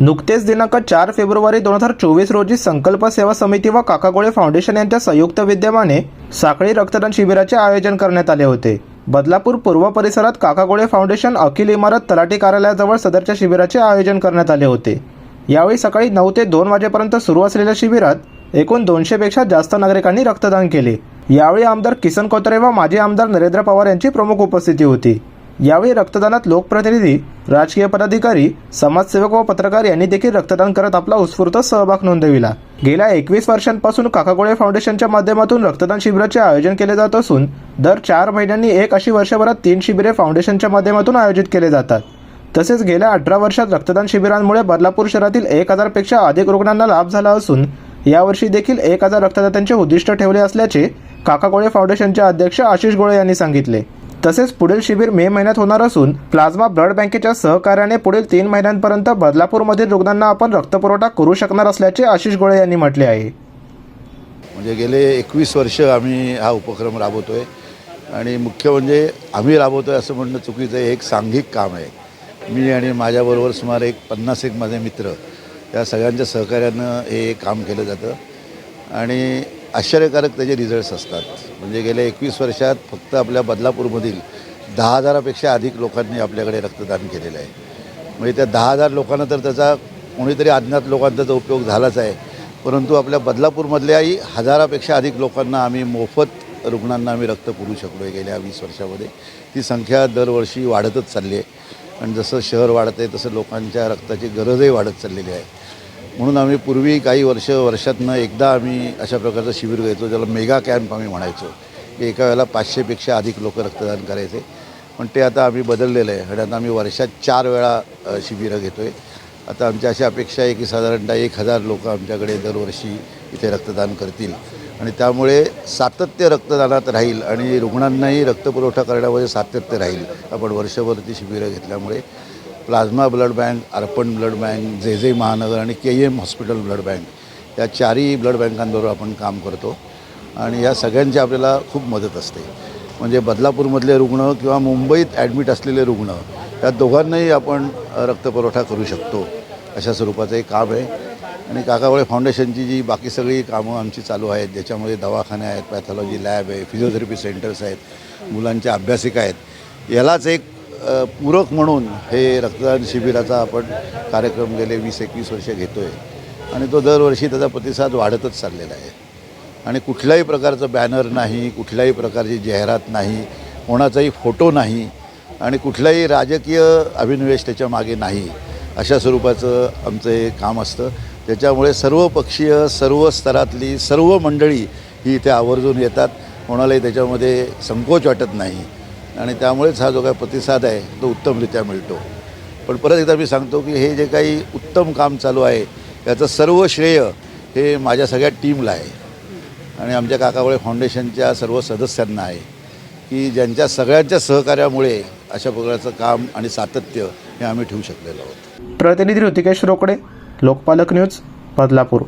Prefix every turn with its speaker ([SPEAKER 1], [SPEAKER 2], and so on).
[SPEAKER 1] नुकतेच दिनांक चार फेब्रुवारी दोन हजार चोवीस रोजी संकल्प सेवा समिती व काकागोळे फाउंडेशन यांच्या संयुक्त विद्यमाने साखळी रक्तदान शिबिराचे आयोजन करण्यात आले होते. बदलापूर पूर्व परिसरात काकागोळे फाउंडेशन अखिल इमारत तलाठी कार्यालयाजवळ सदरच्या शिबिराचे आयोजन करण्यात आले होते. यावेळी सकाळी नऊ ते दोन वाजेपर्यंत सुरू असलेल्या शिबिरात एकूण दोनशेपेक्षा जास्त नागरिकांनी रक्तदान केले. यावेळी आमदार किसन कोतरे व माजी आमदार नरेंद्र पवार यांची प्रमुख उपस्थिती होती. यावेळी रक्तदानात लोकप्रतिनिधी राजकीय पदाधिकारी समाजसेवक व पत्रकार यांनी देखील रक्तदान करत आपला उत्स्फूर्त सहभाग नोंदविला. गेल्या एकवीस वर्षांपासून काकागोळे फाउंडेशनच्या माध्यमातून रक्तदान शिबिराचे आयोजन केले जात असून दर चार महिन्यांनी एक अशी वर्षभरात तीन शिबिरे फाउंडेशनच्या माध्यमातून आयोजित केले जातात. तसेच गेल्या अठरा वर्षात रक्तदान शिबिरांमुळे बदलापूर शहरातील एक हजारपेक्षा अधिक रुग्णांना लाभ झाला असून यावर्षी देखील एक हजार रक्तदात्यांचे उद्दिष्ट ठेवले असल्याचे काकागोळे फाउंडेशनचे अध्यक्ष आशिष गोळे यांनी सांगितले. तसेच पुढील शिबिर मे महिन्यात होणार असून प्लाझ्मा ब्लड बँकेच्या सहकार्याने पुढील तीन महिन्यांपर्यंत बदलापूरमधील रुग्णांना आपण रक्तपुरवठा करू शकणार असल्याचे आशिष गोळे यांनी म्हटले आहे.
[SPEAKER 2] म्हणजे गेले एकवीस वर्ष आम्ही हा उपक्रम राबवतो आहे आणि मुख्य म्हणजे आम्ही राबवतो आहे असं म्हणणं चुकीचं आहे. हे एक सांघिक काम आहे. मी आणि माझ्याबरोबर सुमारे एक पन्नास एक माझे मित्र या सगळ्यांच्या सहकार्यानं हे काम केलं जातं. आणि आश्चर्यकारक त्याचे रिझल्ट्स असतात. म्हणजे गेल्या एकवीस वर्षात फक्त आपल्या बदलापूरमधील दहा हजारापेक्षा अधिक लोकांनी आपल्याकडे रक्तदान केलेलं आहे. म्हणजे त्या दहा हजार लोकांना तर त्याचा कोणीतरी अज्ञात लोकांचा त्याचा उपयोग झालाच आहे. परंतु आपल्या बदलापूरमधल्याही हजारापेक्षा अधिक लोकांना आम्ही मोफत रुग्णांना आम्ही रक्त पुरवू शकलो आहे गेल्या वीस वर्षामध्ये. ती संख्या दरवर्षी वाढतच चालली आहे. आणि जसं शहर वाढतं आहे तसं लोकांच्या रक्ताची गरजही वाढत चाललेली आहे. म्हणून आम्ही पूर्वी काही वर्ष वर्षातनं एकदा आम्ही अशा प्रकारचं शिबिर घ्यायचो ज्याला मेगा कॅम्प आम्ही म्हणायचो. की एका वेळेला पाचशेपेक्षा अधिक लोक रक्तदान करायचे. पण ते आता आम्ही बदललेलं आहे. आणि आता आम्ही वर्षात चार वेळा शिबिरं घेतो आहे आता आमची अशी अपेक्षा आहे की साधारणतः एक हजार लोक आमच्याकडे दरवर्षी इथे रक्तदान करतील. आणि त्यामुळे सातत्य रक्तदानात राहील आणि रुग्णांनाही रक्तपुरवठा करण्यामध्ये सातत्य राहील. आपण वर्षभर ती शिबिरं घेतल्यामुळे. Plasma blood bank Arpan blood bank J J Mahanagar आणि K M hospital blood bank या चारही ब्लड बँकांबरोबर आपण काम करतो. आणि या सगळ्यांची आपल्याला खूप मदत असते. म्हणजे बदलापूरमधले रुग्ण किंवा मुंबईत ॲडमिट असलेले रुग्ण या दोघांनाही आपण रक्तपुरवठा करू शकतो अशा स्वरूपाचं एक काम आहे. आणि काकावळे फाउंडेशनची जी बाकी सगळी कामं आमची चालू आहेत ज्याच्यामध्ये दवाखाने आहेत पॅथॉलॉजी लॅब आहे फिजिओथेरपी सेंटर्स आहेत मुलांच्या अभ्यासिका आहेत यालाच एक पूरक म्हणून हे रक्तदान शिबिराचा आपण कार्यक्रम गेले वीस एकवीस वर्ष घेतो आहे आणि तो दरवर्षी त्याचा प्रतिसाद वाढतच चाललेला आहे. आणि कुठल्याही प्रकारचं बॅनर नाही कुठल्याही प्रकारची जाहिरात नाही कोणाचाही फोटो नाही आणि कुठलाही राजकीय अभिनिवेश त्याच्यामागे नाही अशा स्वरूपाचं आमचं हे काम असतं. त्याच्यामुळे सर्व पक्षीय सर्व स्तरातली सर्व मंडळी ही इथे आवर्जून येतात. कोणालाही त्याच्यामध्ये संकोच वाटत नाही. आणि त्यामुळेच हा जो काही प्रतिसाद आहे तो उत्तमरित्या मिळतो. पण परत एकदा मी सांगतो की हे जे काही उत्तम काम चालू आहे याचं सर्व श्रेय हे माझ्या सगळ्या टीमला आहे. आणि आमच्या काकावळे फाउंडेशनच्या सर्व सदस्यांना आहे की ज्यांच्या सगळ्यांच्या सहकार्यामुळे अशा प्रकारचं काम आणि सातत्य हे आम्ही ठेवू शकलेलो आहोत.
[SPEAKER 1] प्रतिनिधी ऋतिकेश रोकडे लोकपालक न्यूज बदलापूर.